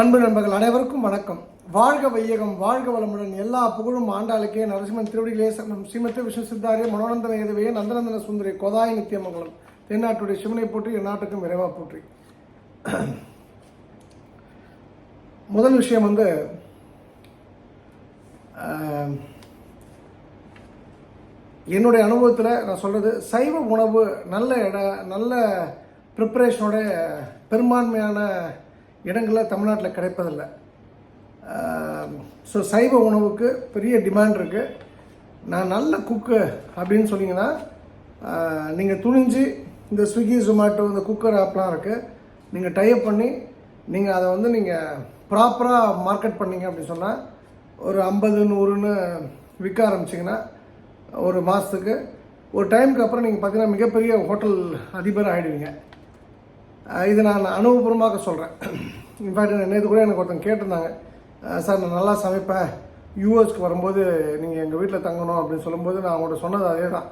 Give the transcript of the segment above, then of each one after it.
அன்பு நண்பர்கள் அனைவருக்கும் வணக்கம். வாழ்க வையகம் வாழ்க வளமுடன். எல்லா புகழும் ஆண்டாளுக்கே. நரசிம்மன் திருவடிகளே சரணம் ஸ்ரீமதி விஷ்ணு சித்தாரிய மனோநந்தன எதுவே நந்தநந்தன சுந்தரி கொதாய நித்தியமங்கலம். தென்னாட்டுடைய சிவனை போற்றி என்னாட்டுக்கும் நாட்டுக்கும் போற்றி. முதல் விஷயம் வந்து என்னுடைய அனுபவத்தில் நான் சொல்கிறது சைவ உணவு நல்ல இட நல்ல ப்ரிப்பரேஷனோட பெரும்பான்மையான இடங்களில் தமிழ்நாட்டில் கிடைப்பதில்லை. ஸோ சைவ உணவுக்கு பெரிய டிமாண்ட் இருக்குது நான் நல்ல குக்கு அப்படின்னு சொன்னீங்கன்னா நீங்கள் துணிஞ்சு இந்த ஸ்விக்கி ஜொமேட்டோ இந்த குக்கர் ஆப்லாம் இருக்குது நீங்கள் டைப் பண்ணி நீங்கள் அதை வந்து நீங்கள் ப்ராப்பராக மார்க்கெட் பண்ணீங்க அப்படின்னு சொன்னால் ஒரு ஐம்பது நூறுன்னு விற்க ஆரம்பிச்சிங்கன்னா ஒரு மாதத்துக்கு ஒரு டைமுக்கு அப்புறம் நீங்கள் பார்த்தீங்கன்னா மிகப்பெரிய ஹோட்டல் அதிபர் ஆகிடுவீங்க இது நான் அனுபவபூர்வமாக சொல்கிறேன் இன்ஃபேக்ட் நேற்று கூட எனக்கு ஒருத்தன் கேட்டிருந்தாங்க. சார் நான் நல்லா சமைப்பேன். யூஎஸ்க்கு வரும்போது நீங்கள் எங்கள் வீட்டில் தங்கணும் அப்படின்னு சொல்லும்போது நான் அவங்கள்ட்ட சொன்னது அதே தான்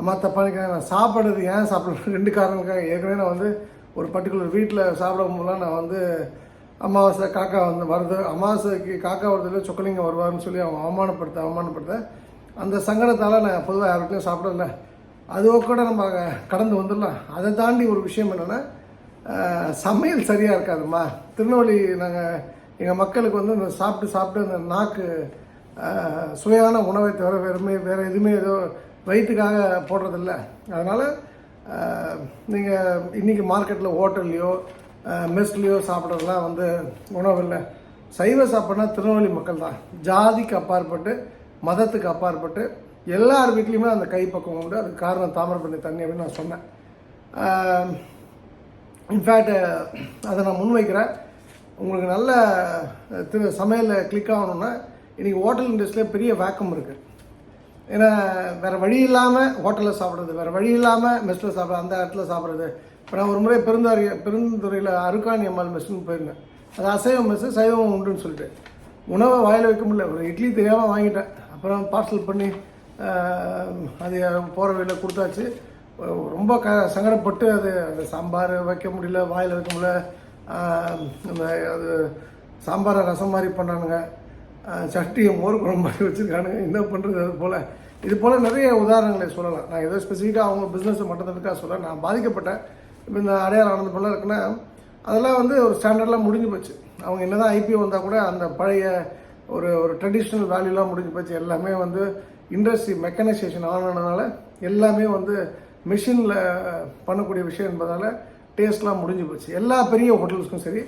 அம்மா தப்பா நினைக்கிறேன் நான் சாப்பிட்றது ஏன் சாப்பிட்றது? ரெண்டு காரணங்களுக்காக. ஏற்கனவே நான் வந்து ஒரு பர்டிகுலர் வீட்டில் சாப்பிடும்போதுலாம் நான் வந்து அமாவாசை காக்கா வந்து வருது. அமாவாசைக்கு காக்கா வருதுல சொக்கலிங்க வருவார்னு சொல்லி அவங்க அவமானப்படுத்த அவமானப்படுத்த. அந்த சங்கடத்தால் நான் பொதுவாக யார்கிட்டையும் சாப்பிடல. அதுவோ கூட நம்ம கடந்து வந்துடலாம். அதை தாண்டி ஒரு விஷயம் என்னென்னா சமையல் சரியாக இருக்காதும்மா. திருநெல்வேலி நாங்கள் எங்கள் மக்களுக்கு வந்து இந்த சாப்பிட்டு சாப்பிட்டு அந்த நாக்கு சுவையான உணவை தவிர வேறுமே வேறு எதுவுமே ஏதோ வயிற்றுக்காக போடுறதில்ல. அதனால் நீங்கள் இன்றைக்கி மார்க்கெட்டில் ஹோட்டல்லையோ மெஸ்லேயோ சாப்பிட்றதுலாம் வந்து உணவு இல்லை. சைவ சாப்பாடுனா திருநெல்வேலி மக்கள் தான் ஜாதிக்கு அப்பாற்பட்டு மதத்துக்கு அப்பாற்பட்டு எல்லார் வீட்லேயுமே அந்த கைப்பக்கம் உண்டு. அதுக்கு காரணம் தாமிரபரணி தண்ணி அப்படின்னு நான் சொன்னேன். இன்ஃபேக்ட் அதை நான் முன்வைக்கிறேன். உங்களுக்கு நல்ல திரு சமையலில் கிளிக் ஆகணும்னா இன்றைக்கி ஹோட்டல் இண்டஸ்ட்ரியில் பெரிய வேக்கம் இருக்குது ஏன்னா வேறு வழி இல்லாமல் ஹோட்டலில் சாப்பிட்றது வேறு வழி இல்லாமல் மெஸ்ஸில் சாப்பிட்றது அந்த இடத்துல சாப்பிட்றது. இப்போ நான் ஒரு முறை பெருந்தாரி பெருந்துறையில் அருக்காணி அம்மாள் மெஸ்ஸுன்னு போயிருந்தேன். அது அசைவம் மெஸ்ஸு சைவம் உண்டுன்னு சொல்லிட்டு. உணவை வாயில் வைக்க முடியல. ஒரு இட்லி தெரியாமல் வாங்கிட்டேன். அப்புறம் பார்சல் பண்ணி அது போகிற வழியில் கொடுத்தாச்சு. ரொம்ப க சங்கடப்பட்டு அது அந்த சாம்பார் வைக்க முடியல வாயில் வைக்க முடியல. அந்த அது சாம்பாரை ரசம் மாதிரி பண்ணானுங்க. சட்டியை மோர் குழம்பு மாதிரி வச்சுருக்கானுங்க. என்ன பண்ணுறது அது போல். இது போல் நிறைய உதாரணங்களை சொல்லலாம். நான் ஏதோ ஸ்பெசிஃபிக்காக அவங்க பிஸ்னஸை மட்டும் சொல்ல நான் பாதிக்கப்பட்டேன். இப்போ இந்த அடையாளம் ஆனது போல இருக்குன்னா அதெல்லாம் வந்து ஒரு ஸ்டாண்டர்ட்லாம் முடிஞ்சு போச்சு. அவங்க என்னதான் ஐபிஓ வந்தால் கூட அந்த பழைய ஒரு ஒரு ட்ரெடிஷ்னல் வேல்யூலாம் முடிஞ்சு போச்சு. எல்லாமே வந்து இண்டஸ்ட்ரி மெக்கனைசேஷன் ஆனதுனால எல்லாமே வந்து மிஷினில் பண்ணக்கூடிய விஷயம் என்பதால் டேஸ்ட்லாம் முடிஞ்சு போச்சு. எல்லா பெரிய ஹோட்டல்ஸ்க்கும் சரி.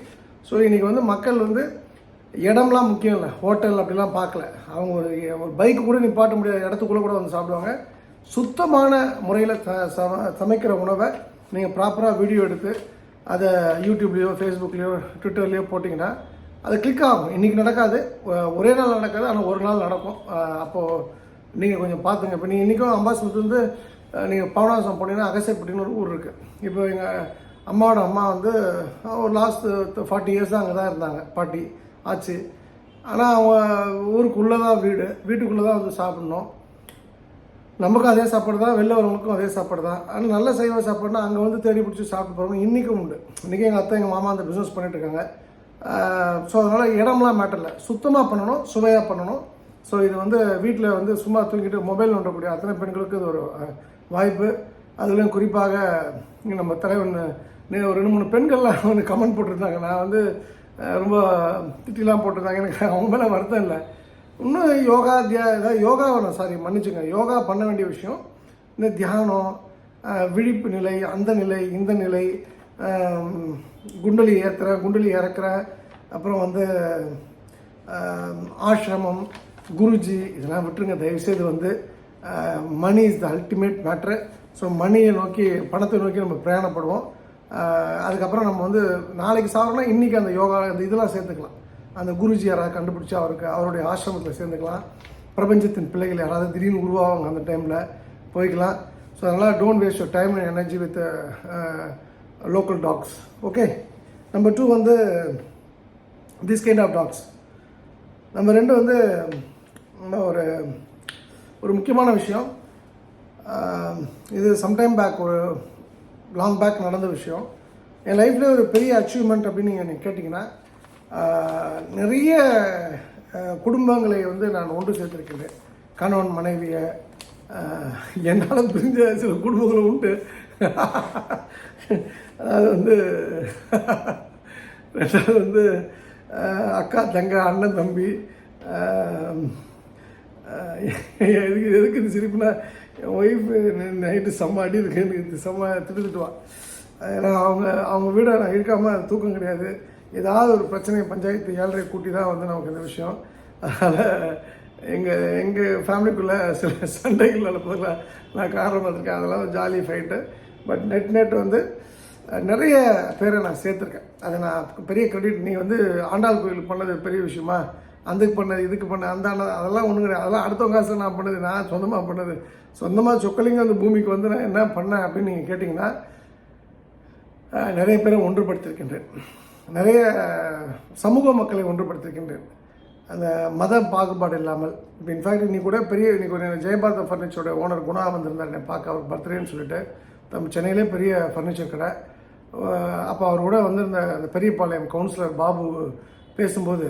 ஸோ இன்றைக்கி வந்து மக்கள் வந்து இடம்லாம் முக்கியம் இல்லை. ஹோட்டல் அப்படிலாம் பார்க்கல. அவங்க ஒரு ஒரு பைக்கு கூட நிப்பாட்ட முடியாத இடத்துக்குள்ளே கூட வந்து சாப்பிடுவாங்க. சுத்தமான முறையில் ச சம- சமைக்கிற உணவை நீங்கள் ப்ராப்பராக வீடியோ எடுத்து அதை யூடியூப்லேயோ ஃபேஸ்புக்லேயோ ட்விட்டர்லேயோ போட்டிங்கன்னா அது கிளிக் ஆகும். இன்றைக்கி நடக்காது. ஒரே நாள் நடக்காது. ஆனால் ஒரு நாள் நடக்கும். அப்போது நீங்கள் கொஞ்சம் பார்த்துங்க. இப்போ நீங்கள் இன்றைக்கும் அம்பாசத்துலேருந்து நீங்கள் பவனாசம் போனீங்கன்னா அகசைப்பட்டின்னு ஒரு ஊர் இருக்குது இப்போ எங்கள் அம்மாவோட அம்மா வந்து ஒரு லாஸ்ட் ஃபார்ட்டி இயர்ஸ் தான் அங்கே தான் இருந்தாங்க பாட்டி ஆச்சு. ஆனால் அவங்க ஊருக்குள்ளே தான் வீடு வீட்டுக்குள்ளே தான் வந்து சாப்பிட்ணும். நமக்கும் அதே சாப்பாடு தான் வெளில வரவங்களுக்கும் அதே சாப்பாடு தான். ஆனால் நல்ல சைவ சாப்பாடுனா அங்கே வந்து தேடி பிடிச்சி சாப்பிட்டு போகிறவங்க இன்றைக்கும் உண்டு. இன்றைக்கி எங்கள் அத்தை எங்கள் மாமா அந்த பிஸ்னஸ் பண்ணிட்டு இருக்காங்க. ஸோ அதனால் இடம்லாம் மேட்டரில் சுத்தமாக பண்ணணும் சுவையாக பண்ணணும். ஸோ இது வந்து வீட்டில் வந்து சும்மா தூங்கிட்டு மொபைல் நோண்டக்கூடிய அத்தனை பெண்களுக்கு இது ஒரு வாய்ப்பு. அதுலேயும் குறிப்பாக நம்ம தலைவன் ஒரு ரெண்டு மூணு பெண்கள்லாம் வந்து கமெண்ட் போட்டிருந்தாங்க. நான் வந்து ரொம்ப திட்டிலாம் போட்டிருந்தாங்க. எனக்கு அவங்க மேலே வருத்தம் இல்லை. இன்னும் யோகா தியா ஏதாவது யோகா வேணும். சாரி மன்னிச்சுங்க. யோகா பண்ண வேண்டிய விஷயம் இந்த தியானம் விழிப்பு நிலை அந்த நிலை இந்த நிலை குண்டலி ஏற்றுற குண்டலி இறக்குற அப்புறம் வந்து ஆசிரமம் குருஜி இதெல்லாம் விட்டுருங்க. தயவுசெய்து வந்து money is the ultimate matter so மணியை நோக்கி பணத்தை நோக்கி நம்ம பிரயாணப்படுவோம். அதுக்கப்புறம் நம்ம வந்து நாளைக்கு சாப்பிட்றோம்னா இன்றைக்கி அந்த யோகா அந்த இதெல்லாம் சேர்த்துக்கலாம். அந்த குருஜி யாராவது கண்டுபிடிச்சி அவருக்கு அவருடைய ஆசிரமத்தில் சேர்ந்துக்கலாம். பிரபஞ்சத்தின் பிள்ளைகள் யாராவது திடீர்னு உருவாவாங்க அந்த டைமில் போய்க்கலாம். ஸோ அதனால் don't waste your time and energy with local talks okay number two வந்து திஸ் கைண்ட் ஆஃப் டாக்ஸ் நம்ம ரெண்டு வந்து நம்ம ஒரு ஒரு முக்கியமான விஷயம். இது சம்டைம் பேக் ஒரு லாங் பேக் நடந்த விஷயம். என் லைஃப்பில் ஒரு பெரிய அச்சீவ்மெண்ட் அப்படின்னு நீங்கள் கேட்டிங்கன்னா நிறைய குடும்பங்களை வந்து நான் ஒன்று சேர்த்துருக்கிறேன் கணவன் மனைவியை என்னால் புரிஞ்ச சில குடும்பங்களும் உண்டு. அதாவது வந்து ரெண்டாவது வந்து அக்கா தங்க அண்ணன் தம்பி எதுக்கு எதுக்கு இந்த சிரிப்புனா என் ஒய்ஃபு நைட்டு செம்ம அடி இருக்கு எனக்கு செம்ம திட்டுவான் ஏன்னா அவங்க அவங்க வீட நான் இருக்காமல் தூக்கம் கிடையாது. ஏதாவது ஒரு பிரச்சனை பஞ்சாயத்து ஏழரை கூட்டி தான் வந்து நமக்கு இந்த விஷயம். அதனால் எங்கள் எங்கள் ஃபேமிலிக்குள்ளே சில சண்டைகள் நடப்பதில் நான் காரணம் இருக்கேன் அதெல்லாம் jolly fight but net net வந்து நிறைய பேரை நான் சேர்த்துருக்கேன். அதை நான் பெரிய கிரெடிட் நீ வந்து ஆண்டாள் கோயில் பண்ணது பெரிய விஷயமா? அதுக்கு பண்ணது இதுக்கு பண்ண அந்த அதெல்லாம் ஒன்றும் கிடையாது. அதெல்லாம் அடுத்தவங்க காசு நான் பண்ணது நான் சொந்தமாக பண்ணது. சொந்தமாக சொக்கலிங்க அந்த பூமிக்கு வந்து நான் என்ன பண்ணேன் அப்படின்னு நீங்கள் கேட்டிங்கன்னா நிறைய பேரை ஒன்றுபடுத்திருக்கின்றேன் நிறைய சமூக மக்களை ஒன்றுபடுத்திருக்கின்றேன் அந்த மத பாகுபாடு இல்லாமல். இப்போ இன்ஃபேக்ட் இன்னைக்கு கூட பெரிய இன்னைக்கு ஒரு ஜெயபாரத ஃபர்னிச்சரோட ஓனர் குணா வந்திருந்தார். என்னை பார்க்க அவர் பர்த்டேன்னு சொல்லிட்டு. நம்ம சென்னையிலே பெரிய ஃபர்னிச்சர் கடை. அப்போ அவர் கூட வந்திருந்த அந்த பெரியபாளையம் கவுன்சிலர் பாபு பேசும்போது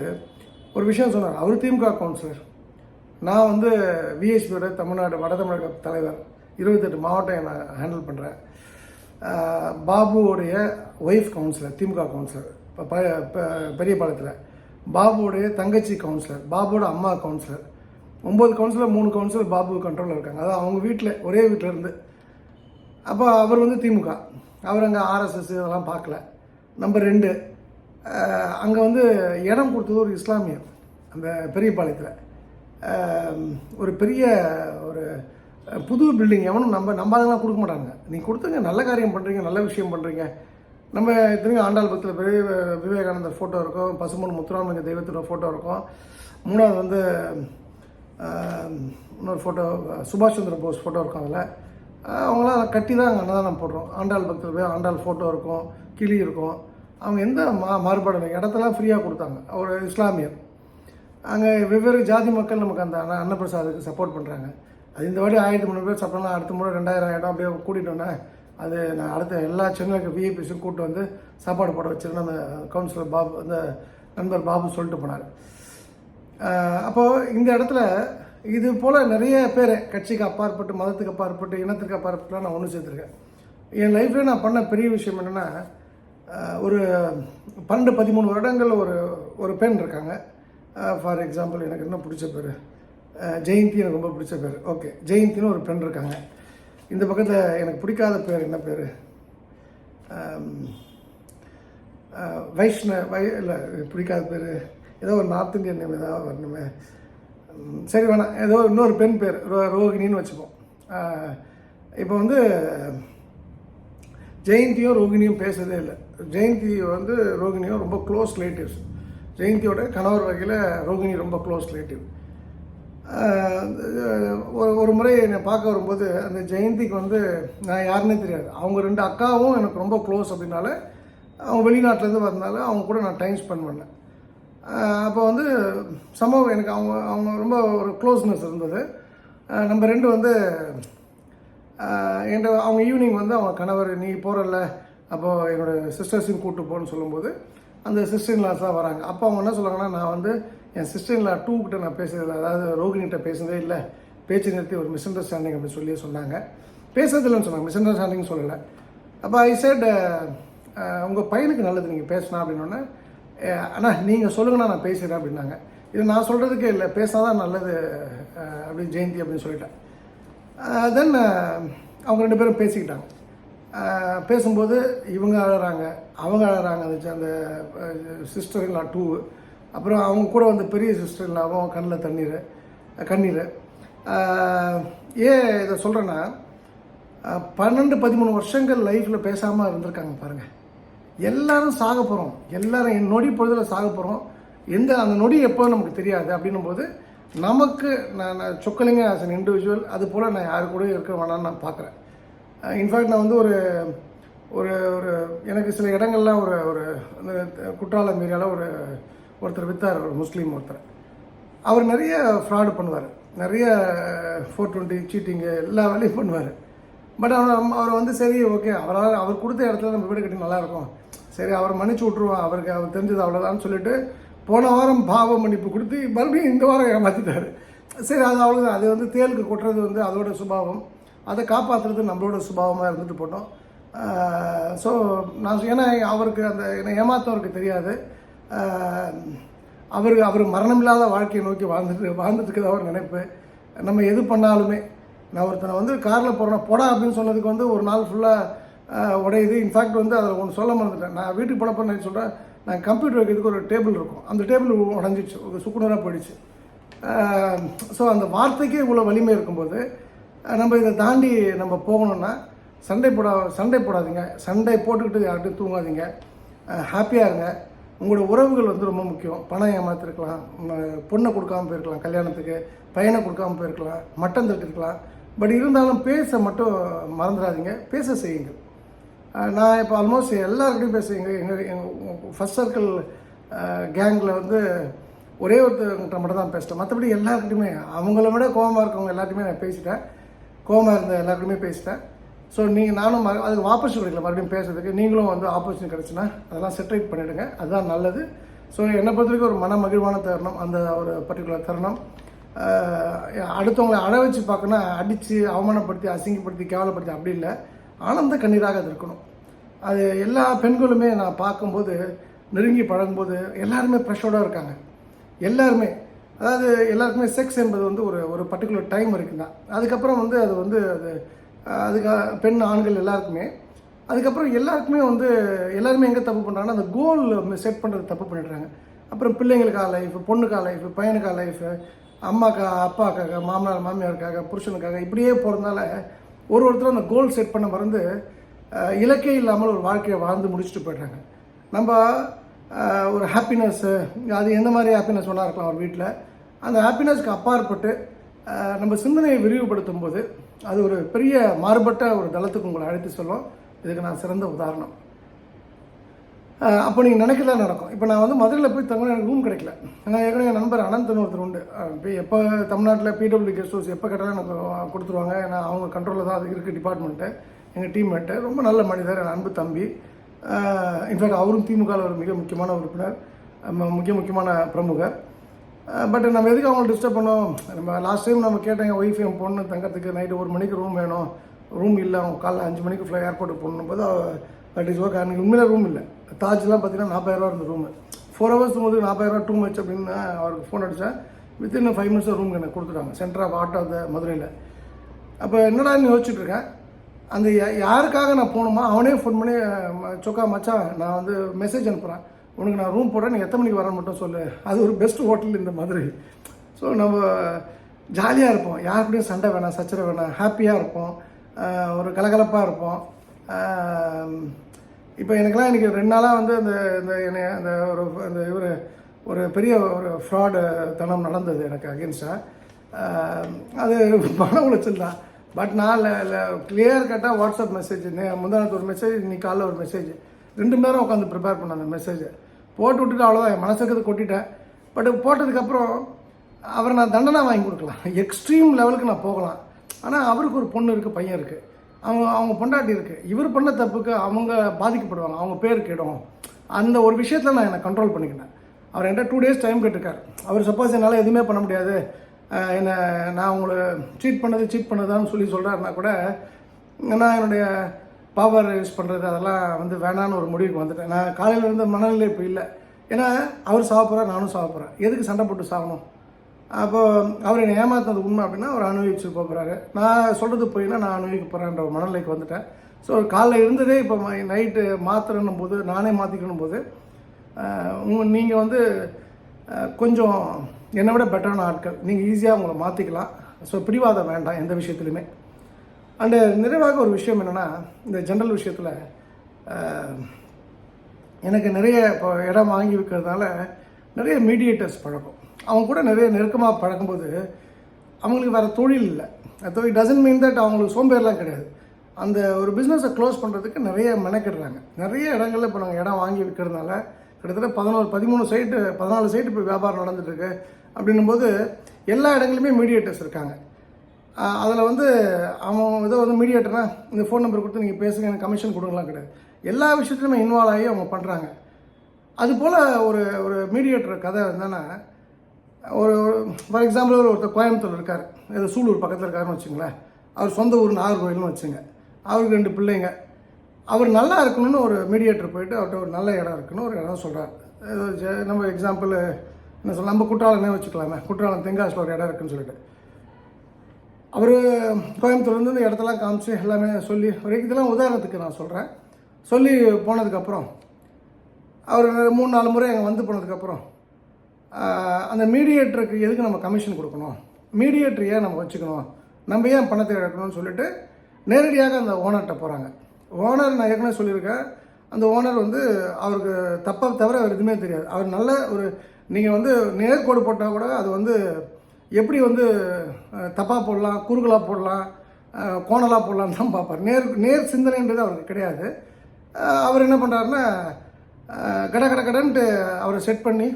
ஒரு விஷயம் சொன்னார். அவர் திமுக கவுன்சிலர் நான் வந்து விஹெச்பியோட தமிழ்நாடு வட தமிழக தலைவர். இருபத்தெட்டு மாவட்டம் நான் ஹேண்டில் பண்ணுறேன் பாபுவோடைய ஒய்ஃப் கவுன்சிலர் திமுக கவுன்சிலர் இப்போ ப பெரியபாளையத்தில் பாபுவோடைய தங்கச்சி கவுன்சிலர் பாபுவோட அம்மா கவுன்சிலர் ஒம்பது கவுன்சிலர் மூணு கவுன்சிலர் பாபு கண்ட்ரோலில் இருக்காங்க. அதாவது அவங்க வீட்டில் ஒரே வீட்டில் இருந்து. அப்போ அவர் வந்து திமுக. அவர் அங்கே ஆர்எஸ்எஸ் இதெல்லாம் பார்க்கல. நம்பர் ரெண்டு அங்கே வந்து இடம் கொடுத்தது ஒரு இஸ்லாமியர் அந்த பெரியபாளையத்தில். ஒரு பெரிய ஒரு புது பில்டிங் எவனும் நம்ம நம்பாதெல்லாம் கொடுக்க மாட்டாங்க. நீங்கள் கொடுத்துங்க நல்ல காரியம் பண்ணுறீங்க நல்ல விஷயம் பண்ணுறீங்க நம்ம இத்தனைக்கும் ஆண்டாள் பக்தியில் பெரிய விவேகானந்தர் ஃபோட்டோ இருக்கும் பசுமன் முத்துராமலிங்க தெய்வத்தோட ஃபோட்டோ இருக்கும். மூணாவது வந்து இன்னொரு ஃபோட்டோ சுபாஷ் சந்திர போஸ் ஃபோட்டோ இருக்கும் அதில். அவங்களாம் கட்டி தான் அங்கே அன்னதானம் போடுறோம். ஆண்டாள் பக்தர் போய் ஆண்டாள் ஃபோட்டோ இருக்கும் கிளி இருக்கும். அவங்க எந்த மா மாறுபாடு இடத்தெல்லாம் ஃப்ரீயாக கொடுத்தாங்க. ஒரு இஸ்லாமியர். அங்கே வெவ்வேறு ஜாதி மக்கள் நமக்கு அந்த அன்னப்பிரசாதுக்கு சப்போர்ட் பண்ணுறாங்க அது இந்த வாட்டி ஆயிரத்தி முந்நூறு பேர் சப்போர்ட்லாம் அடுத்த முறை ரெண்டாயிரம் இடம் அப்படியே கூட்டிகிட்டோன்னே அது நான் அடுத்த எல்லா சென்னைக்கு விஐபிஸும் கூப்பிட்டு வந்து சாப்பாடு போட வச்சிருந்தேன். அந்த கவுன்சிலர் பாபு அந்த நண்பர் பாபு சொல்லிட்டு போனார். அப்போது இந்த இடத்துல இது போல் நிறைய பேர் கட்சிக்கு அப்பாற்பட்டு மதத்துக்கு அப்பாற்பட்டு இனத்துக்கு அப்பாற்பட்டுலாம் நான் ஒன்று சேர்த்துருக்கேன். என் லைஃப்பில் நான் பண்ண பெரிய விஷயம் என்னென்னா ஒரு பன்னெண்டு பதிமூணு வருடங்கள் ஒரு ஒரு பெண் இருக்காங்க. ஃபார் எக்ஸாம்பிள் எனக்கு என்ன பிடிச்ச பேர் ஜெயந்தி எனக்கு ரொம்ப பிடிச்ச பேர். ஓகே ஜெயந்தின்னு ஒரு பெண் இருக்காங்க. இந்த பக்கத்தில் எனக்கு பிடிக்காத பேர் என்ன பேர்? வைஷ்ண வை இல்லை பிடிக்காத பேர். ஏதோ ஒரு நார்த் இந்தியன் நேம் ஏதாவது வரணுமே. சரி வேணாம் ஏதோ இன்னொரு பெண் பேர் ரோ ரோகிணின்னு வச்சுப்போம். இப்போ வந்து ஜெயந்தியும் ரோகிணியும் பேசுறதே இல்லை. ஜெயந்தி வந்து ரோகிணியும் ரொம்ப க்ளோஸ் ரிலேட்டிவ்ஸ் ஜெயந்தியோட கணவர் வகையில் ரோகிணி ரொம்ப க்ளோஸ் ரிலேட்டிவ் ஒரு ஒரு முறை என்னை பார்க்க வரும்போது அந்த ஜெயந்திக்கு வந்து நான் யாருன்னே தெரியாது. அவங்க ரெண்டு அக்காவும் எனக்கு ரொம்ப க்ளோஸ் அப்படின்னால அவங்க வெளிநாட்டிலேருந்து வந்தனால அவங்க கூட நான் டைம் ஸ்பெண்ட் பண்ணேன். அப்போ வந்து சம்பவம் எனக்கு அவங்க அவங்க ரொம்ப ஒரு க்ளோஸ்னஸ் இருந்தது. நம்ம ரெண்டு வந்து என்கிட்ட அவங்க ஈவினிங் வந்து அவங்க கணவர் நீ போகிறல்ல அப்போது என்னோடய சிஸ்டர்ஸையும் கூப்பிட்டு போன்னு சொல்லும்போது அந்த சிஸ்டர்லாஸ் தான் வராங்க. அப்போ அவங்க என்ன சொல்லுவாங்கன்னா நான் வந்து என் சிஸ்டர்லா டூ கிட்ட நான் பேசுறதில்ல. அதாவது ரோகிணிகிட்ட பேசுனதே இல்லை. பேச்சு நிறுத்தி ஒரு மிஸ் அண்டர்ஸ்டாண்டிங் அப்படின்னு சொல்லி சொன்னாங்க. பேசுறதில்லன்னு சொன்னாங்க. மிஸ் அண்டர்ஸ்டாண்டிங் சொல்லலை. அப்போ ஐ சைட் உங்கள் பையனுக்கு நல்லது நீங்கள் பேசினா அப்படின்னோடனே அண்ணா நீங்கள் சொல்லுங்கண்ணா நான் பேசுகிறேன் அப்படின்னாங்க. இது நான் சொல்கிறதுக்கே இல்லை. பேசினாதான் நல்லது அப்படின்னு ஜெயந்தி அப்படின்னு சொல்லிட்டேன். தென் அவங்க ரெண்டு பேரும் பேசிக்கிட்டாங்க. பேசும்போது இவங்க அழகிறாங்க அவங்க அழகிறாங்க அந்த அந்த சிஸ்டர் இல்லா டூ அப்புறம் அவங்க கூட வந்து பெரிய சிஸ்டர் இல்லாமல் கண்ணில் தண்ணீர் கண்ணீர். ஏன் இதை சொல்கிறேன்னா பன்னெண்டு பதிமூணு வருஷங்கள் லைஃப்பில் பேசாமல் இருந்திருக்காங்க பாருங்கள் எல்லாரும் சாக போகிறோம் எல்லாரும் என் நொடி பொழுதில் சாக போகிறோம் எந்த அந்த நொடி எப்போ நமக்கு தெரியாது அப்படின்னும் போது நமக்கு நான் நான் சொக்கலிங்க ஆஸ் அன் இண்டிவிஜுவல் அது போல் நான் யாரு கூட இருக்க வேணாம்னு நான் பார்க்குறேன் இன்ஃபேக்ட் நான் வந்து ஒரு ஒரு ஒரு எனக்கு சில இடங்கள்லாம் ஒரு ஒரு குற்றாலம் ஏரியாவில் மீறியால ஒரு ஒருத்தர் விற்றார் ஒரு முஸ்லீம் ஒருத்தர். அவர் நிறைய ஃப்ராடு பண்ணுவார். நிறைய ஃபோர் டுவெண்ட்டி சீட்டிங்கு எல்லா வேலையும் பண்ணுவார். பட் அவர் அவர் வந்து சரி ஓகே அவரால் அவர் கொடுத்த இடத்துல நம்ம வீடு கட்டி நல்லாயிருக்கும். சரி அவரை மன்னிச்சு விட்ருவோம் அவருக்கு அவர் தெரிஞ்சது அவ்வளோதான்னு சொல்லிட்டு போன வாரம் பாவ மன்னிப்பு கொடுத்து மறுபடியும் இந்த வாரம் ஏமாற்றிட்டார் சரி அது அவ்வளோதான் அது வந்து தேலுக்கு கொட்டுறது வந்து அதோட சுபாவம். அதை காப்பாற்றுறது நம்மளோட சுபாவமாக இருந்துட்டு போட்டோம். ஸோ நான் ஏன்னா அவருக்கு அந்த என்னை ஏமாத்தவருக்கு தெரியாது. அவர் அவர் மரணமில்லாத வாழ்க்கையை நோக்கி வாழ்ந்துட்டு வாழ்ந்துட்டு அவர் நினைப்பு. நம்ம எது பண்ணாலுமே நான் ஒருத்தனை வந்து காரில் போகிறேன் போடா அப்படின்னு சொன்னதுக்கு வந்து ஒரு நாள் ஃபுல்லாக உடையுது. இன்ஃபேக்ட் வந்து அதில் ஒன்று சொல்ல மறந்துட்டேன். நான் வீட்டுக்கு போனப்போ நான் சொல்கிறேன் நான் கம்ப்யூட்டர் வைக்கிறதுக்கு ஒரு டேபிள் இருக்கும். அந்த டேபிள் உடஞ்சிச்சு. ஒரு சுக்குநூறாக போயிடுச்சு. ஸோ அந்த வார்த்தைக்கே இவ்வளோ வலிமை இருக்கும்போது நம்ம இதை தாண்டி நம்ம போகணும்னா சண்டை போடா சண்டை போடாதீங்க. சண்டை போட்டுக்கிட்டு யார்கிட்டையும் தூங்காதீங்க. ஹாப்பியாக இருங்க. உங்களோட உறவுகள் வந்து ரொம்ப முக்கியம். பணம் ஏமாத்திருக்கலாம். பொண்ணை கொடுக்காம போயிருக்கலாம் கல்யாணத்துக்கு பையனை கொடுக்காம போயிருக்கலாம் மட்டம் தட்டிருக்கலாம். பட் இருந்தாலும் பேச மட்டும் மறந்துடாதீங்க. பேச செய்யுங்க நான் இப்போ ஆல்மோஸ்ட் எல்லாருக்கிட்டையும் பேசுவீங்க எங்கள் எங்கள் ஃபஸ்ட் சர்க்கிள் கேங்கில் வந்து ஒரே ஒருத்தர்கிட்ட மட்டும் தான் பேசிட்டேன். மற்றபடி எல்லாருக்கிட்டையுமே அவங்கள விட கோவமாக இருக்கவங்க எல்லாத்தையுமே நான் பேசிட்டேன். கோமா இருந்த எல்லாருக்குமே பேசிட்டேன். ஸோ நீங்கள் நானும் மறு- அதுக்கு ஆப்பர்ச்சுனிட்டி கிடைக்கல மறுபடியும் பேசுறதுக்கு. நீங்களும் வந்து ஆப்பர்ச்சுனிட்டி கிடச்சுன்னா அதெல்லாம் செட்டரேட் பண்ணிவிடுங்க அதுதான் நல்லது. ஸோ என்னை பொறுத்தவரைக்கும் ஒரு மன மகிழ்வான தருணம். அந்த ஒரு பர்டிகுலர் தருணம். அடுத்தவங்களை அழ வச்சு பார்க்கணும் அடித்து அவமானப்படுத்தி அசிங்கப்படுத்தி கேவலப்படுத்தி அப்படி இல்லை. ஆனந்த கண்ணீராக அது இருக்கணும். அது எல்லா பெண்களுமே நான் பார்க்கும்போது நெருங்கி பழகும்போது எல்லாருமே ப்ரெஷரோட இருக்காங்க. எல்லாருமே. அதாவது எல்லாருக்குமே செக்ஸ் என்பது வந்து ஒரு ஒரு பர்டிகுலர் டைம் வரைக்கும் அதுக்கப்புறம் வந்து அது வந்து அது அதுக்காக அதுக்கு பெண் ஆண்கள் எல்லாருக்குமே. அதுக்கப்புறம் எல்லாருக்குமே வந்து எல்லாருமே எங்கே தப்பு பண்ணுறாங்கன்னா அந்த கோல் செட் பண்ணுறது தப்பு பண்ணிடுறாங்க. அப்புறம் பிள்ளைங்களுக்கா லைஃப் பொண்ணுக்கா லைஃப் பையனுக்கா லைஃப் அம்மாக்கா அப்பாக்காக மாமனார் மாமியாருக்காக புருஷனுக்காக இப்படியே போகிறதுனால ஒரு ஒருத்தரும் அந்த கோல் செட் பண்ண மறந்து இலக்கே இல்லாமல் ஒரு வாழ்க்கையை வாழ்ந்து முடிச்சுட்டு போயிடுறாங்க. நம்ம ஒரு ஹாப்பினஸ்ஸு அது எந்த மாதிரி ஹாப்பினஸ் வேணா இருக்கலாம் ஒரு வீட்டில் அந்த ஹாப்பினஸ்க்கு அப்பாற்பட்டு நம்ம சிந்தனையை விரிவுபடுத்தும் போது அது ஒரு பெரிய மாறுபட்ட ஒரு தளத்துக்கு உங்களை அழைத்து சொல்லும். இதுக்கு நான் சிறந்த உதாரணம். அப்போ நீங்கள் நினைக்கிறதா நடக்கும். இப்போ நான் வந்து மதுரையில் போய் தங்க எனக்கு ரூம் கிடைக்கல. நான் ஏற்கனவே என் நண்பர் அனந்தன் ஒருத்தர் உண்டு. இப்போ எப்போ தமிழ்நாட்டில் பிடபிள்யூ கெஸ்ட் ஹவுஸ் எப்போ கேட்டாலும் எனக்கு கொடுத்துருவாங்க. ஏன்னா அவங்க கண்ட்ரோலில் தான் அது இருக்குது டிபார்ட்மெண்ட்டு எங்கள் டீம்மேட்டு ரொம்ப நல்ல மனிதர் என் அன்பு தம்பி. இன்ஃபேக்ட் அவரும் திமுகவில் ஒரு மிக முக்கியமான உறுப்பினர் ம- முக்கிய முக்கியமான பிரமுகர். பட் நம்ம எதுக்கு அவங்களை டிஸ்டர்ப் பண்ணோம்? நம்ம லாஸ்ட் டைம் நம்ம கேட்டேங்க ஒய்ஃப் என் பொண்ணு தங்கறதுக்கு நைட்டு ஒரு மணிக்கு ரூம் வேணும். ரூம் இல்லை அவங்க காலைல அஞ்சு மணிக்கு ஃப்ளை ஏர்போர்ட்டுக்கு போகணும் போது பட் இஸ் ஓகே அன்றைக்கி உண்மையில ரூம் இல்லை. தாஜ்லாம் பார்த்தீங்கன்னா நாற்பதாயிரரூவா இருந்த ரூமு ஃபோர் ஹவர்ஸ் போது நாற்பதாயிரரூவா டூ மச் அப்படின்னு அவருக்கு ஃபோன் அடித்தேன் வித்தின் ஃபைவ் மினிட்ஸ் ரூம் எனக்கு கொடுத்துட்டாங்க. Centre of art of the மதுரையில். அப்போ என்னடான்னு யோசிச்சிட்டுருக்கேன் அந்த யா- யாருக்காக நான் போகணுமா? அவனே ஃபோன் பண்ணி ம- சொக்கா மச்சான் நான் வந்து மெசேஜ் அனுப்புகிறேன் உனக்கு நான் ரூம் போடுறேன் நீ எத்தனை மணிக்கு வரேன்னு மட்டும் சொல்லு. அது ஒரு பெஸ்ட் ஹோட்டல் இந்த மதுரை. ஸோ நம்ம ஜாலியாக இருப்போம். யாருக்கூடயும் சண்டை வேணாம் சச்சரவு வேணாம். ஹாப்பியாக இருப்போம். ஒரு கலகலப்பாக இருப்போம். இப்போ எனக்கெல்லாம் இன்றைக்கி ரெண்டு நாளாக வந்து அந்த இந்த என்னை அந்த ஒரு அந்த இவர் ஒரு பெரிய ஒரு ஃப்ராடு தனம் நடந்தது எனக்கு அகேன்ஸ்டாக அது மன உளைச்சல் தான். பட் நான் கிளியர் கட்டாக வாட்ஸ்அப் மெசேஜ் முந்தானத்து ஒரு மெசேஜ் இன்னைக்கு காலைல ஒரு மெசேஜ் ரெண்டு மணி நேரம் உட்காந்து ப்ரிப்பேர் பண்ண அந்த மெசேஜை போட்டு விட்டுட்டு அவ்வளோதான் என் மனசுக்கு கொட்டிட்டேன். பட் போட்டதுக்கப்புறம் அவரை நான் தண்டனை வாங்கி கொடுக்கலாம். எக்ஸ்ட்ரீம் லெவலுக்கு நான் போகலாம். ஆனால் அவருக்கு ஒரு பொண்ணு இருக்குது பையன் இருக்குது அவங்க அவங்க பொண்டாட்டி இருக்குது இவர் பண்ண தப்புக்கு அவங்க பாதிக்கப்படுவாங்க. அவங்க பேர் கெடும். அந்த ஒரு விஷயத்தில் நான் என்னை கண்ட்ரோல் பண்ணிக்கினேன் அவர் என்கிட்ட டூ டேஸ் டைம் கேட்டிருக்கார். அவர் சப்போஸ் என்னால் எதுவுமே பண்ண முடியாது. என்னை நான் உங்களை சீட் பண்ணது சீட் பண்ணதான்னு சொல்லி சொல்கிறாருன்னா கூட நான் என்னுடைய பவர் யூஸ் பண்ணுறது அதெல்லாம் வந்து வேணான்னு ஒரு முடிவுக்கு வந்துட்டேன். நான் காலையில் இருந்த மனநிலை இப்போ இல்லை. ஏன்னா அவர் சாப்பிட்றா நானும் சாப்பிட்றேன். எதுக்கு சண்டை போட்டு சாகணும்? அப்போது அவர் என்னை ஏமாத்தினது உண்மை அப்படின்னா அவர் அனுபவிச்சு போகிறாரு நான் சொல்கிறது போயின்னா நான் அனுபவிக்க போகிறேன்ற ஒரு மனநிலைக்கு வந்துட்டேன். ஸோ காலைல இருந்ததே இப்போ நைட்டு மாத்திரணும் போது நானே மாற்றிக்கணும் போது உங்கள் நீங்கள் வந்து கொஞ்சம் என்னை விட பெட்டரான ஆட்கள். நீங்கள் ஈஸியாக உங்களை மாற்றிக்கலாம் ஸோ பிடிவாதம் வேண்டாம் எந்த விஷயத்துலையுமே அண்டு நிறைவாக ஒரு விஷயம் என்னென்னா இந்த ஜென்ரல் விஷயத்தில் எனக்கு நிறைய இப்போ இடம் வாங்கி வைக்கிறதுனால நிறைய மீடியேட்டர்ஸ் பழக்கம். அவங்க கூட நிறைய நெருக்கமாக பழகும்போது அவங்களுக்கு வேறு தொழில் இல்லை. அது இட் டசன்ட் மீன் தட் அவங்களுக்கு சோம்பேறிலாம் கிடையாது. அந்த ஒரு பிஸ்னஸை க்ளோஸ் பண்ணுறதுக்கு நிறைய மெனக்கிடுறாங்க. நிறைய இடங்களில் இப்போ நாங்கள் இடம் வாங்கி விற்கிறதுனால கிட்டத்தட்ட பதினோரு பதிமூணு சைட்டு பதினாலு சைட்டு இப்போ வியாபாரம் நடந்துட்டுருக்கு அப்படின்னும் போது எல்லா இடங்களுமே மீடியேட்டர்ஸ் இருக்காங்க. அதில் வந்து அவன் ஏதோ வந்து மீடியேட்டர்னா இந்த ஃபோன் நம்பர் கொடுத்து நீங்கள் பேசுங்க எனக்கு கமிஷன் கொடுங்கலாம் கிடையாது. எல்லா விஷயத்துலையுமே இன்வால்வ் ஆகி அவங்க பண்ணுறாங்க அதுபோல் ஒரு ஒரு மீடியேட்டர் கதை என்னென்னா ஒரு ஃபார் எக்ஸாம்பிள் ஒரு ஒருத்தர் கோயம்புத்தூர் இருக்கார். ஏதோ சூலூர் பக்கத்தில் இருக்காருன்னு வச்சுங்களேன். அவர் சொந்த ஊர் நாகர்கோயில்னு வச்சுங்க. அவருக்கு ரெண்டு பிள்ளைங்க. அவர் நல்லா இருக்கணும்னு ஒரு மீடியேட்டர் போயிட்டு அவர்கிட்ட ஒரு நல்ல இடம் இருக்குன்னு ஒரு இடம் சொல்கிறார் நம்ம எக்ஸாம்பிள் என்ன சொல்ல நம்ம குற்றாலம்னே வச்சுக்கலாமே. குற்றாலம் தென்காசியில் ஒரு இடம் இருக்குன்னு சொல்லிட்டு. அவர் கோயம்புத்தூர்லேருந்து இந்த இடத்தெல்லாம் காமிச்சு எல்லாமே சொல்லி இதெல்லாம் உதாரணத்துக்கு நான் சொல்கிறேன் சொல்லி போனதுக்கப்புறம் அவர் மூணு நாலு முறை அங்கே வந்து போனதுக்கப்புறம் அந்த மீடியேட்டருக்கு எதுக்கு நம்ம கமிஷன் கொடுக்கணும்? மீடியேட்டர் ஏன் நம்ம வச்சுக்கணும்? நம்ம ஏன் பணத்தை இழக்கணும்னு சொல்லிட்டு நேரடியாக அந்த ஓனர்கிட்ட போகிறாங்க ஓனர் நான் ஏற்கனவே சொல்லியிருக்கேன். அந்த ஓனர் வந்து அவருக்கு தப்பாக தவிர அவர் எதுவுமே தெரியாது. அவர் நல்ல ஒரு நீங்கள் வந்து நேர்கோடு போட்டால் கூட அது வந்து எப்படி வந்து தப்பாக போடலாம் குறுகலாக போடலாம் கோணலாக போடலான்னு தான் பார்ப்பார். நேர் நேர் சிந்தனைன்றது அவருக்கு கிடையாது. அவர் என்ன பண்ணுறாருன்னா கட கட கடன்ட்டு அவரை செட் பண்ணி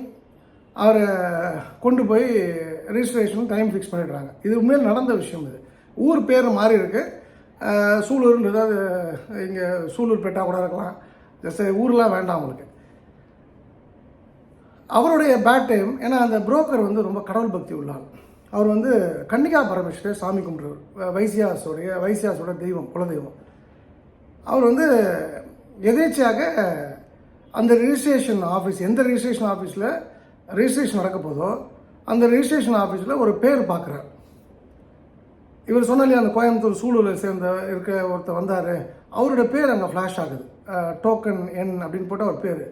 அவரை கொண்டு போய் ரிஜிஸ்ட்ரேஷன் டைம் ஃபிக்ஸ் பண்ணிடுறாங்க. இது உண்மையில் நடந்த விஷயம் இது. ஊர் பேர் மாறி இருக்கு. சூலூர்ன்றது அது இங்கே சூலூர் பெட்டா கூட இருக்கலாம். ஜஸ்ட் ஊர்லாம் வேண்டாம் அவங்களுக்கு. அவருடைய பேட் டைம் ஏன்னா அந்த புரோக்கர் வந்து ரொம்ப கடவுள் பக்தி உள்ள அவர் வந்து கன்னிகா பரமேஸ்வரர் சாமி கும்பிடுவர் வைசியாசோடைய வைசியாசோட தெய்வம் குலதெய்வம். அவர் வந்து எதேச்சையாக அந்த ரிஜிஸ்ட்ரேஷன் ஆஃபீஸ் எந்த ரிஜிஸ்ட்ரேஷன் ஆஃபீஸில் ரிஜிஸ்ட்ரேஷன் நடக்க போதோ அந்த ரிஜிஸ்ட்ரேஷன் ஆஃபீஸில் ஒரு பேர் பார்க்குறார். இவர் சொன்னாலே அந்த கோயம்புத்தூர் சூலூரில் சேர்ந்த இருக்க ஒருத்தர் வந்தார். அவரோட பேர் அங்கே ஃப்ளாஷ் ஆகுது. டோக்கன் என் அப்படின்னு போட்டு அவர் பேர்.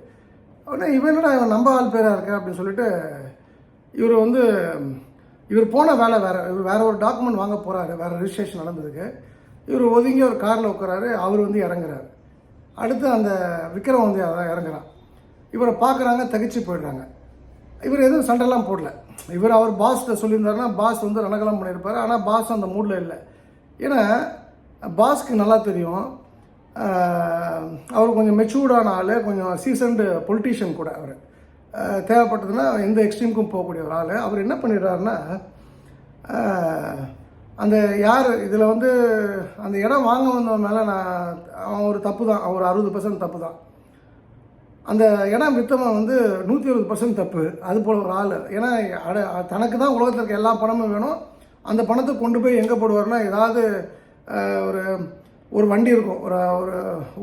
ஆனால் இவன் என்னடா இவன் ஆள் பேராக இருக்க அப்படின்னு சொல்லிட்டு இவர் வந்து இவர் போன வேலை வேறு இவர் வேறு ஒரு டாக்குமெண்ட் வாங்க போகிறாரு வேறு ரிஜிஸ்ட்ரேஷன் நடந்ததுக்கு. இவர் ஒதுங்கி ஒரு காரில் உட்காராரு அவர் வந்து இறங்குறாரு. அடுத்து அந்த விக்ரம் வந்து அதான் இறங்குறான். இவரை பார்க்குறாங்க தகிச்சு போயிடுறாங்க. இவர் எதுவும் சண்டைலாம் போடல. இவர் அவர் பாஸ்கிட்ட சொல்லியிருந்தாருன்னா பாஸ் வந்து ரணகலம் பண்ணியிருப்பார். ஆனால் பாஸ் அந்த மூடில் இல்லை. ஏன்னா பாஸ்க்கு நல்லா தெரியும். அவர் கொஞ்சம் மெச்சூர்டான ஆள் கொஞ்சம் சீசன்டு பொலிட்டீஷியன் கூட அவர். தேவைப்பட்டதுன்னா எந்த எக்ஸ்ட்ரீமுக்கும் போகக்கூடிய ஒரு ஆள். அவர் என்ன பண்ணிடுறாருன்னா அந்த யார் இதில் வந்து அந்த இடம் வாங்க வந்தவன் மேலே நான் அவன் ஒரு தப்பு தான் அவன் ஒரு அறுபது பர்சன்ட் தப்பு தான் அந்த இடம் வித்தவன் வந்து நூற்றி இருபது பர்சன்ட் தப்பு. அது போல் ஒரு ஆள். ஏன்னா அட தனக்கு தான் உலகத்தில் இருக்க எல்லா பணமும் வேணும். அந்த பணத்தை கொண்டு போய் எங்கே போடுவார்னா ஏதாவது ஒரு ஒரு வண்டி இருக்கும். ஒரு ஒரு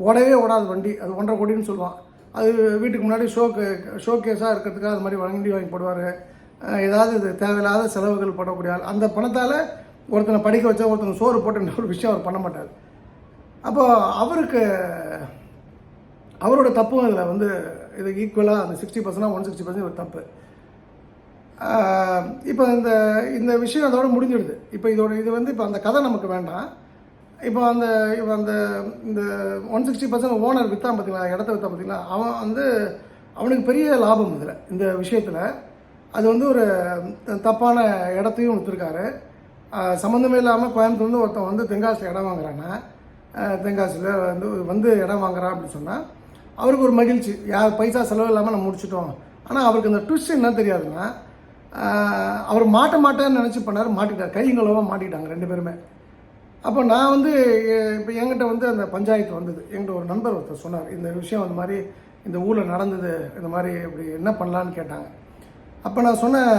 ஓடவே ஓடாத வண்டி. அது ஒன்றரை கோடின்னு சொல்லுவான். அது வீட்டுக்கு முன்னாடி ஷோக்கு ஷோகேஸாக இருக்கிறதுக்காக அது மாதிரி வண்டி வாங்கி போடுவார். ஏதாவது இது தேவையில்லாத செலவுகள் பண்ணக்கூடிய ஆள் அந்த பணத்தால் ஒருத்தனை படிக்க வச்சா ஒருத்தனை சோறு போட்டுன்ற ஒரு விஷயம் அவர் பண்ண மாட்டார். அப்போ அவருக்கு அவரோட தப்பும் இதில் வந்து இது ஈக்குவலாக அந்த சிக்ஸ்டி பர்சன்டாக ஒன் சிக்ஸ்டி பர்சன்ட் ஒரு தப்பு. இப்போ இந்த இந்த விஷயம் அதோட முடிஞ்சிடுது. இப்போ இதோட இது வந்து இப்போ அந்த கதை நமக்கு வேண்டாம். இப்போ அந்த இப்போ அந்த இந்த ஒன் சிக்ஸ்டி பர்சன்ட் ஓனர் விற்றான் பார்த்தீங்களா இடத்த விற்றான் பார்த்தீங்களா அவன் வந்து அவனுக்கு பெரிய லாபம் இதில் இந்த விஷயத்தில். அது வந்து ஒரு தப்பான இடத்தையும் விற்றுருக்காரு சம்மந்தமே இல்லாமல் கோயம்புத்தூர்லேருந்து ஒருத்தன் வந்து தென்காசியில் இடம் வாங்குறான்னா தென்காசியில் வந்து வந்து இடம் வாங்குறான் அப்படின்னு சொன்னால் அவருக்கு ஒரு மகிழ்ச்சி. யார் பைசா செலவு இல்லாமல் நம்ம முடிச்சிட்டோம். ஆனால் அவருக்கு அந்த ட்விஸ்ட் என்ன தெரியாதுன்னா அவர் மாட்ட மாட்டேன்னு நினச்சி பண்ணார் மாட்டிட்டார். கைங்களோவாக மாட்டிட்டாங்க ரெண்டு பேருமே. அப்போ நான் வந்து இப்போ என்கிட்ட வந்து அந்த பஞ்சாயத்து வந்தது. என்கிட்ட ஒரு நண்பர் ஒருத்தர் சொன்னார் இந்த விஷயம் அந்த மாதிரி இந்த ஊரில் நடந்தது இந்த மாதிரி இப்படி என்ன பண்ணலான்னு கேட்டாங்க. அப்போ நான் சொன்னேன்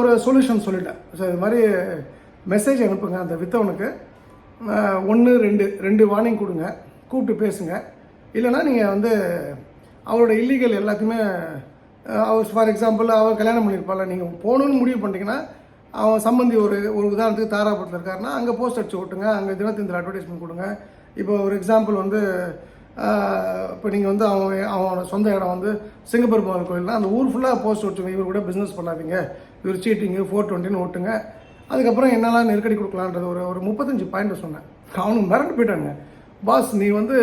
ஒரு சொல்யூஷன் சொல்லிட்டேன். ஸோ இது மாதிரி மெசேஜ் அனுப்புங்க அந்த வித்தவனுக்கு. ஒன்று ரெண்டு ரெண்டு வார்னிங் கொடுங்க கூப்பிட்டு பேசுங்க. இல்லைன்னா நீங்கள் வந்து அவரோட இல்லீகல் எல்லாத்தையுமே அவர் ஃபார் எக்ஸாம்பிள் அவர் கல்யாணம் பண்ணியிருப்பாள் நீங்கள் போகணுன்னு முடிவு பண்ணிட்டீங்கன்னா அவன் சம்பந்தி ஒரு ஒரு உதாரணத்துக்கு தாராபுரத்தில் இருக்காருன்னா அங்கே போஸ்ட் அடிச்சு ஓட்டுங்க அங்கே தினத்தந்திர அட்வர்டைஸ்மெண்ட் கொடுங்க. இப்போ ஒரு எக்ஸாம்பிள் வந்து இப்போ நீங்கள் வந்து அவன் அவனோட சொந்த இடம் வந்து சிங்கப்பூர் கோயில்னா அந்த ஊர் ஃபுல்லாக போஸ்ட் ஓட்டுங்க இவர் கூட பிஸ்னஸ் பண்ணாதீங்க. இவர் சீட்டிங்கு ஃபோர் டுவெண்ட்டின்னு ஓட்டுங்க. அதுக்கப்புறம் என்னெல்லாம் நெருக்கடி கொடுக்கலான்றது ஒரு ஒரு முப்பத்தஞ்சு பாயிண்ட் சொன்னேன். அவனுக்கு மிரண்டு போயிட்டாங்க பாஸ் நீ வந்து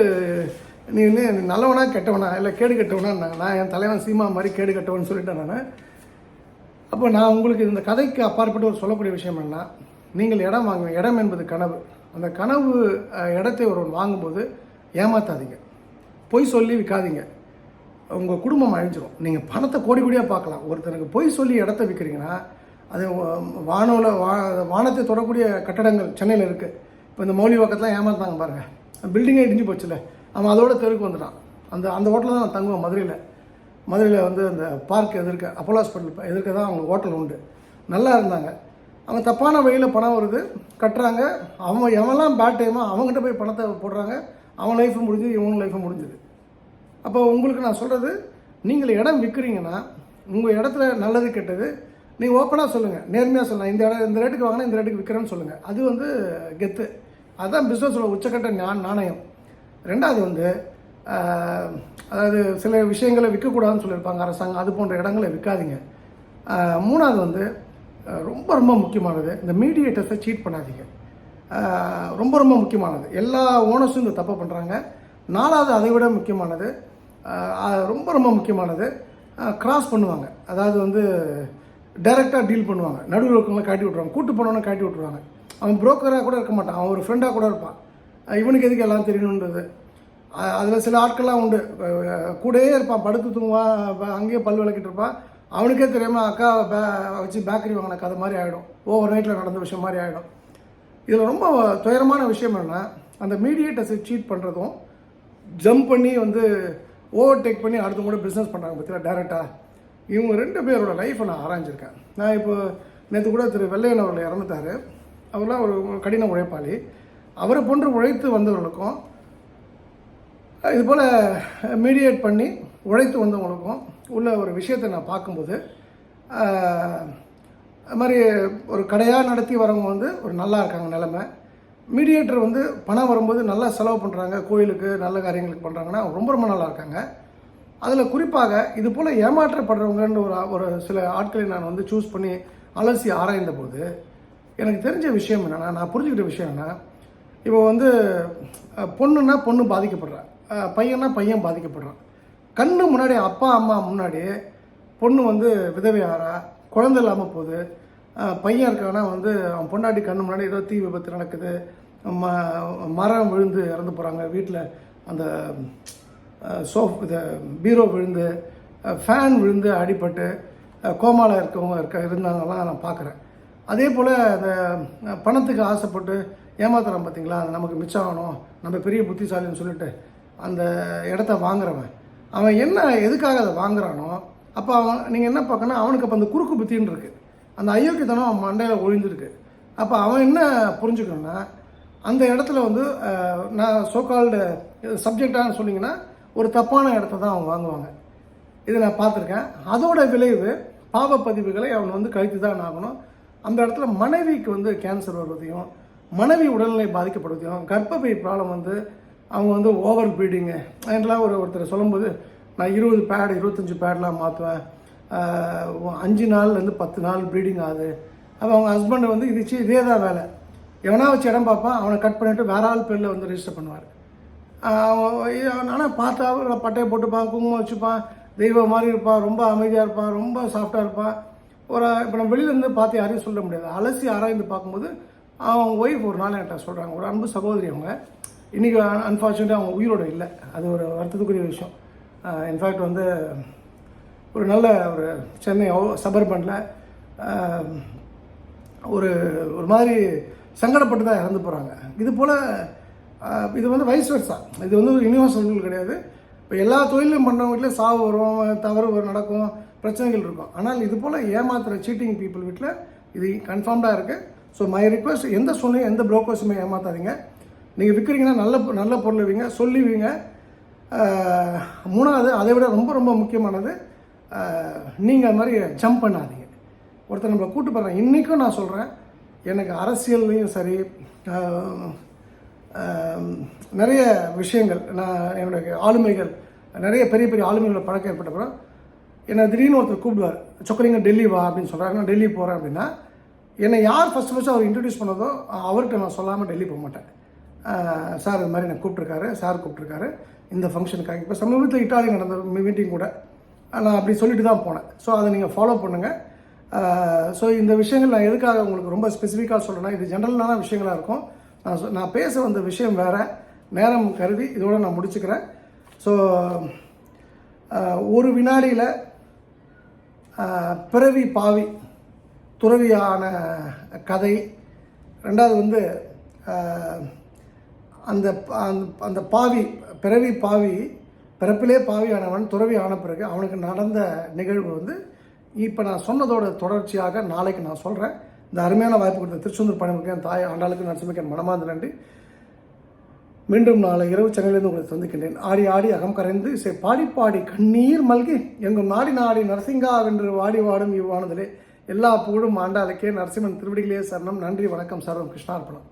நீ வந்து நல்லவனா கெட்டவனா இல்லை கேடு கெட்டவனா நான் என் தலைவன் சீமா மாதிரி கேடு கெட்டவன்னு சொல்லிட்டேன் நான். அப்போ நான் உங்களுக்கு இந்த கதைக்கு அப்பாற்பட்டு ஒரு சொல்லக்கூடிய விஷயம் என்ன நீங்கள் இடம் வாங்குங்க இடம் என்பது கனவு. அந்த கனவு இடத்தை ஒருவன் வாங்கும்போது ஏமாத்தாதீங்க. பொய் சொல்லி விற்காதீங்க. உங்கள் குடும்பம் அழிஞ்சிடும் நீங்கள் பணத்தை கோடி கோடியாக பார்க்கலாம். ஒருத்தனுக்கு பொய் சொல்லி இடத்த விற்கிறீங்கன்னா அது வானோல வா வானத்தை தொடக்கூடிய கட்டடங்கள் சென்னையில் இருக்குது இப்போ இந்த மௌலி பக்கத்தில் ஏமாத்தாங்க பாருங்கள் பில்டிங்கே இடிஞ்சு போச்சுல. அவன் அதோட தெருக்கு வந்துட்டான். அந்த அந்த ஹோட்டலில் தான் நான் தங்குவேன் மதுரையில். மதுரையில் வந்து அந்த பார்க் எதிர்க்க அப்போலோ ஹாஸ்பிட்டல் எதிர்க்க தான் அவங்க ஹோட்டல் உண்டு. நல்லா இருந்தாங்க. அவங்க தப்பான வழியில் பணம் வருது கட்டுறாங்க. அவன் எவன்லாம் பேட் டைமோ அவங்ககிட்ட போய் பணத்தை போடுறாங்க. அவன் லைஃபும் முடிஞ்சுது இவங்க லைஃபும் முடிஞ்சுது. அப்போ உங்களுக்கு நான் சொல்கிறது நீங்கள் இடம் விற்கிறீங்கன்னா உங்கள் இடத்துல நல்லது கெட்டது நீங்கள் ஓப்பனாக சொல்லுங்கள் நேர்மையாக சொல்லலாம் இந்த இடம் இந்த ரேட்டுக்கு வாங்கினா இந்த ரேட்டுக்கு விற்கிறேன்னு சொல்லுங்கள் அது வந்து கெத்து. அதுதான் பிஸ்னஸோட உச்சக்கட்ட ஞா நாணயம். ரெண்டாவது வந்து அதாவது சில விஷயங்களை விற்கக்கூடாதுன்னு சொல்லியிருப்பாங்க அரசாங்கம். அது போன்ற இடங்களை விற்காதீங்க. மூணாவது வந்து ரொம்ப ரொம்ப முக்கியமானது இந்த மீடியேட்டர்ஸை சீட் பண்ணாதீங்க. ரொம்ப ரொம்ப முக்கியமானது. எல்லா ஓனர்ஸும் இந்த தப்பை பண்ணுறாங்க நாலாவது அதை விட முக்கியமானது ரொம்ப ரொம்ப முக்கியமானது கிராஸ் பண்ணுவாங்க. அதாவது வந்து டைரெக்டாக டீல் பண்ணுவாங்க. நடுவில் இருக்கவங்களை காட்டி விட்ருவாங்க கூட்டு போனவனை காட்டி விட்ருவாங்க அவன் புரோக்கராக கூட இருக்க மாட்டான். அவன் ஒரு ஃப்ரெண்டாக கூட இருப்பான். இவனுக்கு எதுக்கு எல்லாம் தெரியணுன்றது? அதில் சில ஆட்கள்லாம் உண்டு. கூடயே இருப்பான் படுத்து தூங்குவான் அங்கேயே பல் விளக்கிட்டு இருப்பான். அவனுக்கே தெரியாமல் அக்கா பே வச்சு பேக்கரி வாங்கின கதை மாதிரி ஆகிடும் ஓவர் நைட்டில் நடந்த விஷயம் மாதிரி ஆகிடும் இதில் ரொம்ப துயரமான விஷயம் என்னென்னா அந்த மீடியேட்டர்ஸை சீட் பண்ணுறதும் ஜம்ப் பண்ணி வந்து ஓவர்டேக் பண்ணி அடுத்த கூட பிஸ்னஸ் பண்ணுறாங்க பார்த்தீங்களா டேரெக்டாக இவங்க ரெண்டு பேரோட லைஃப்பை நான் ஆராய்ஞ்சிருக்கேன். நான் இப்போ நேற்று கூட திரு வெள்ளையன் அவர்கள் இறந்துட்டார். அவர்லாம் ஒரு கடின உழைப்பாளி. அவரை போன்று உழைத்து வந்தவர்களுக்கும் இது போல் மீடியேட் பண்ணி உழைத்து வந்தவங்களுக்கும் உள்ள ஒரு விஷயத்தை நான் பார்க்கும்போது அது மாதிரி ஒரு கடையாக நடத்தி வரவங்க வந்து ஒரு நல்லா இருக்காங்க நிலமை. மீடியேட்டர் வந்து பணம் வரும்போது நல்லா செலவு பண்ணுறாங்க கோயிலுக்கு நல்ல காரியங்களுக்கு பண்ணுறாங்கன்னா ரொம்ப ரொம்ப நல்லா இருக்காங்க. அதில் குறிப்பாக இது போல் ஏமாற்றப்படுறவங்கன்ற ஒரு ஒரு சில ஆட்களை நான் வந்து சூஸ் பண்ணி அலசி ஆராய்ந்த போது எனக்கு தெரிஞ்ச விஷயம் என்னென்னா நான் புரிஞ்சுக்கிட்ட விஷயம் என்ன இப்போ வந்து பொண்ணுன்னா பொண்ணு பாதிக்கப்படுறேன் பையனா பையன்னா பையன் பாதிக்கப்படுறான். கண்ணு முன்னாடி அப்பா அம்மா முன்னாடி பொண்ணு வந்து விதவையாரா குழந்தை இல்லாமல் போகுது. பையன் இருக்கானா வந்து அவன் பொண்டாட்டி கண்ணு முன்னாடி ஏதோ தீ விபத்து நடக்குது. ம மரம் விழுந்து இறந்து போகிறாங்க வீட்டில் அந்த சோஃப் இது பீரோ விழுந்து ஃபேன் விழுந்து அடிபட்டு கோமாவில் இருக்கவங்க இருக்க இருந்தாங்கலாம் நான் பார்க்குறேன் அதே போல் அந்த பணத்துக்கு ஆசைப்பட்டு ஏமாத்துறான் பார்த்தீங்களா அது நமக்கு மிச்சம் ஆகணும். நம்ம பெரிய புத்திசாலின்னு சொல்லிட்டு அந்த இடத்த வாங்குறவன். அவன் என்ன எதுக்காக அதை வாங்குறானோ அப்போ அவன் நீங்கள் என்ன பார்க்கணும் அவனுக்கு அப்போ அந்த குறுக்கு புத்தின்னு இருக்குது அந்த அயோக்கியத்தனம் அவன் மண்டையில் ஒழிஞ்சிருக்கு. அப்போ அவன் என்ன புரிஞ்சுக்கணும்னா அந்த இடத்துல வந்து நான் சோகால்டு சப்ஜெக்டானு சொன்னீங்கன்னா ஒரு தப்பான இடத்த தான் அவன் வாங்குவாங்க. இதை நான் பார்த்துருக்கேன். அதோட விளைவு பாவப்பதிவுகளை அவன் வந்து கழித்து தான் ஆகணும். அந்த இடத்துல மனைவிக்கு வந்து கேன்சர் வருவதையும் மனைவி உடல்நிலை பாதிக்கப்படுவதையும் கர்ப்பப்பை ப்ராப்ளம் வந்து அவங்க வந்து ஓவர் ப்ரீடிங்கு அதெல்லாம் ஒரு ஒருத்தர் சொல்லும்போது நான் இருபது பேட் இருபத்தஞ்சி பேட்லாம் மாற்றுவேன் அஞ்சு நாள்லேருந்து பத்து நாள் ப்ரீடிங் ஆகுது. அப்போ அவங்க ஹஸ்பண்ட் வந்து இது இதே தான் வேலை. எவனா வச்சு இடம் பார்ப்பான் அவனை கட் பண்ணிவிட்டு வேற ஆள் பேரில் வந்து ரெஜிஸ்டர் பண்ணுவார். ஆனால் பார்த்தா பட்டையை போட்டுப்பான் குங்குமம் வச்சுப்பான். தெய்வம் மாதிரி இருப்பான் ரொம்ப அமைதியாக இருப்பான் ரொம்ப சாஃப்டாக இருப்பான். ஒரு இப்போ நம்ம வெளியிலேருந்து பார்த்து யாரையும் சொல்ல முடியாது. அலசி ஆராய்ந்து பார்க்கும்போது அவங்க ஒய்ஃப் ஒரு நாள் என்கிட்ட சொல்கிறாங்க ஒரு அன்பு சகோதரி அவங்க. இன்றைக்கி அன்ஃபார்ச்சுனேட்டாக அவங்க உயிரோட இல்லை. அது ஒரு வருத்தத்துக்குரிய விஷயம். இன்ஃபேக்ட் வந்து ஒரு நல்ல ஒரு சென்னை சபர்பனில் ஒரு ஒரு மாதிரி சங்கடப்பட்டு தான் இறந்து போகிறாங்க இது போல் இது வந்து வயசு வருஷா இது வந்து ஒரு யூனிவர்சல் ரூல் கிடையாது. இப்போ எல்லா தொழிலும் பண்ணுறவங்க வீட்டில் சாவு வரும் தவறு வரும் நடக்கும் பிரச்சனைகள் இருக்கும். ஆனால் இது போல் ஏமாத்துகிற சீட்டிங் பீப்புள் வீட்டில் இது கன்ஃபார்ம்டாக இருக்குது ஸோ மை ரிக்வஸ்ட் எந்த சூழ்நிலையும் எந்த ப்ரோக்கர்ஸுமே ஏமாத்தாதீங்க. நீங்கள் விற்கிறீங்கன்னா நல்ல நல்ல பொருள் வைங்க சொல்லுவீங்க மூணாவது அதை விட ரொம்ப ரொம்ப முக்கியமானது நீங்கள் அது மாதிரி ஜம்ப் பண்ணாதீங்க. ஒருத்தர் நம்மளை கூட்டு போகிறாங்க இன்றைக்கும் நான் சொல்கிறேன் எனக்கு அரசியல்லையும் சரி நிறைய விஷயங்கள் நான் என்னுடைய ஆளுமைகள் நிறைய பெரிய பெரிய ஆளுமைகளோட பழக்கம் ஏற்பட்டப்புறம் என்னை திடீர்னு ஒருத்தர் கூப்பிடுவார். சொக்கரிங்க டெல்லி வா அப்படின்னு சொல்கிறாங்க நான் டெல்லி போகிறேன் அப்படின்னா என்னை யார் ஃபஸ்ட்டு ஃபஸ்ட்டு அவர் இன்ட்ரடியூஸ் பண்ணதோ அவர்கிட்ட நான் சொல்லாமல் டெல்லி போக மாட்டேன். சார் இது மாதிரி எனக்கு கூப்பிட்ருக்காரு சார் கூப்பிட்ருக்காரு இந்த ஃபங்க்ஷனுக்காக இப்போ சமீபத்தில் இட்டாலி நடந்த மீட்டிங் கூட நான் அப்படி சொல்லிட்டு தான் போனேன். ஸோ அதை நீங்கள் ஃபாலோ பண்ணுங்கள் ஸோ இந்த விஷயங்கள் நான் எதுக்காக உங்களுக்கு ரொம்ப ஸ்பெசிஃபிக்காக சொல்கிறேன்னா இது ஜென்ரலான விஷயங்களாக இருக்கும். நான் சொ- நான் பேச வந்த விஷயம் வேறு. நேரம் கருதி இதோட நான் முடிச்சுக்கிறேன். ஸோ ஒரு வினாடியில் பிறவி பாவி துறவியான கதை. ரெண்டாவது வந்து அந்த அந்த- அந்த பாவி பிறவி பாவி பிறப்பிலே பாவியானவன் துறவி ஆன பிறகு அவனுக்கு நடந்த நிகழ்வு வந்து இப்போ நான் சொன்னதோட தொடர்ச்சியாக நாளைக்கு நான் சொல்கிறேன் இந்த அருமையான வாய்ப்பு கொடுத்த திருச்செந்தூர் பணிமுக்கன் தாய் ஆண்டாளுக்கு நரசிம்மிக்கு என் மனமார்ந்த நன்றி. மீண்டும் நாளை இரவு சென்னையிலிருந்து உங்களை சந்திக்கின்றேன். ஆடி ஆடி அகம் கரைந்து இசை பாடி பாடி கண்ணீர் மல்கி. எங்கும் நாடி நாடி நரசிங்கா வென்று வாடி வாடும் இவ்வானதிலே. எல்லா புகழும் ஆண்டாளுக்கே. நரசிம்மன் திருவடிகளே சரணம். நன்றி வணக்கம். சர்வம் கிருஷ்ணார்ப்பணம்